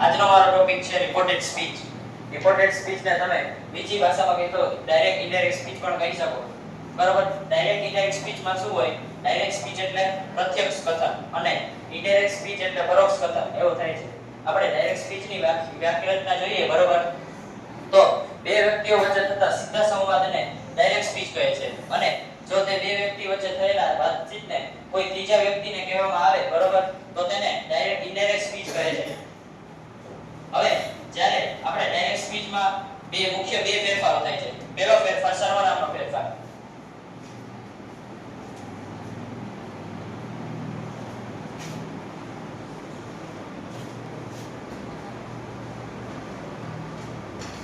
આજનો મારો ટોપિક છે રિપોર્ટેડ સ્પીચ રિપોર્ટેડ સ્પીચ ને તમે બીજી ભાષામાં કહી તો ડાયરેક્ટ ઇનડાયરેક્ટ સ્પીચ પણ કહી શકો. બરાબર? ડાયરેક્ટ ઇનડાયરેક્ટ સ્પીચમાં શું હોય? ડાયરેક્ટ સ્પીચ એટલે પ્રત્યક્ષ કથા અને ઇનડાયરેક્ટ સ્પીચ એટલે પરોક્ષ કથા એવો થાય છે. આપણે ડાયરેક્ટ સ્પીચની વ્યાખ્યા જોઈએ, બરોબર? તો બે વ્યક્તિઓ વચ્ચે થતા સીધા સંવાદને ડાયરેક્ટ સ્પીચ કહે છે. અને જો તે બે વ્યક્તિ વચ્ચે થયેલા વાતચીતને કોઈ ત્રીજા વ્યક્તિને કહેવામાં આવે, બરોબર? તો તેને ડાયરેક્ટ ઇનડાયરેક્ટ સ્પીચ કહે છે. હવે, જ્યારે આપણે ડાયરેક્ટ સ્પીચમાં બે મુખ્ય બે ફેરફારો થાય છે. પહેલો ફેરફાર સર્વનામનો ફેરફાર.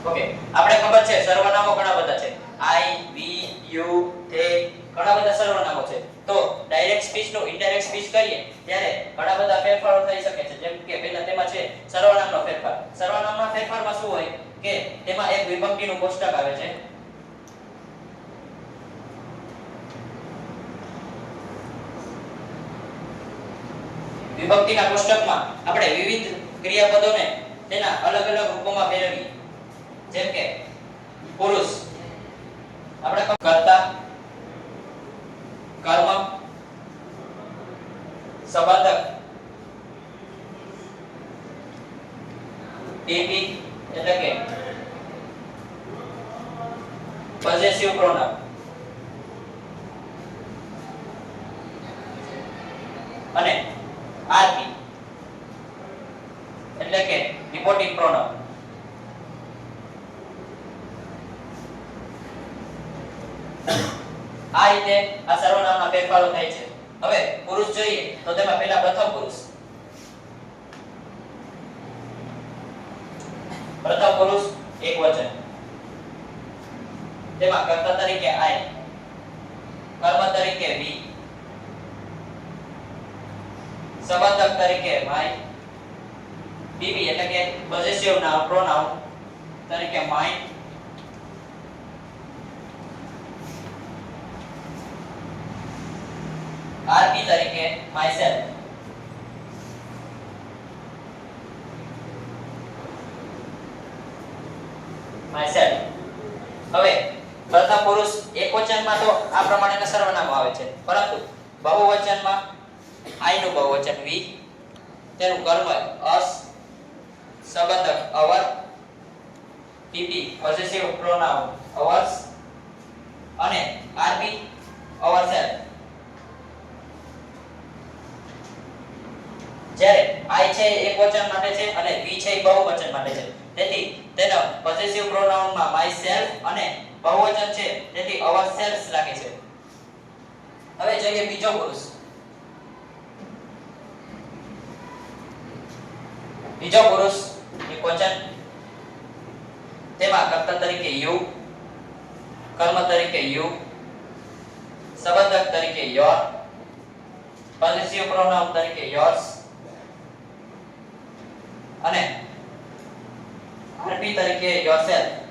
ઓકે, આપણે ખબર છે સર્વનામો ઘણા બધા છે. આઈ વી યુ તે ઘણા બધા સર્વનામો છે. તો ડાયરેક્ટ સ્પીચનું ઇનડાયરેક્ટ સ્પીચ કરીએ, ત્યારે ઘણા બધા ફેરફારો થઈ શકે છે જેમ કે પહેલા તેમાં છે સર્વનામનો ફેરફાર સર્વનામના ફેરફારમાં શું હોય કે તેમાં એક વિભક્તિનું કોષ્ટક આવે છે? વિભક્તિના કોષ્ટકમાં આપણે વિવિધ ક્રિયાપદોને તેના અલગ અલગ રૂપોમાં ફેરવીએ. જેમ કે પુરુષ. આપણે કર્તા. કર્મ. સંબંધક ટીપી એટલે કે પોઝેસિવ પ્રોનાઉન અને આરપી એટલે કે રિપોર્ટિંગ પ્રોનાઉન આ રીતે આ સર્વનામના ફેરફારો થાય છે. હવે પુરુષ જોઈએ તો તેમાં પહેલા પ્રથમ પુરુષ. પ્રથમ પુરુષ એક તેમાં કર્તા તરીકે આઈ કર્મ તરીકે વી સંબંધક તરીકે માય બીબી એટલે કે પોઝેસિવ નાઉન પ્રોનાઉન તરીકે માઇન્ડ આરપી તરીકે myself. Myself. હવે પ્રથમ પુરુષ એકવચનમાં તો આ પ્રમાણેના સર્વનામો આવે છે. પરંતુ બહુવચનમાં આઈ નું બહુવચન વી, તેનું કર્મ અસ, સંબંધક our, PP possessive pronoun ours, અને આરપી અવરસેલ્ફ જ્યારે આઈ છે એક વચન માટે છે અને વી છે બહુવચન માટે છે. તેથી તેનો પોઝેસિવ પ્રોનાઉનમાં માય સેલ્ફ અને બહુવચન છે, તેથી અવર સેલ્ફ્સ લાગે છે. હવે જોઈએ બીજો પુરુષ બીજો પુરુષ નિકોચન તેમાં કર્તા તરીકે યુ, કર્મ તરીકે યુ, સંબંધક તરીકે યોર પોઝેસિવ પ્રોનાઉન તરીકે યોર્સ અને આરપી તરીકે યોરસેલ્ફ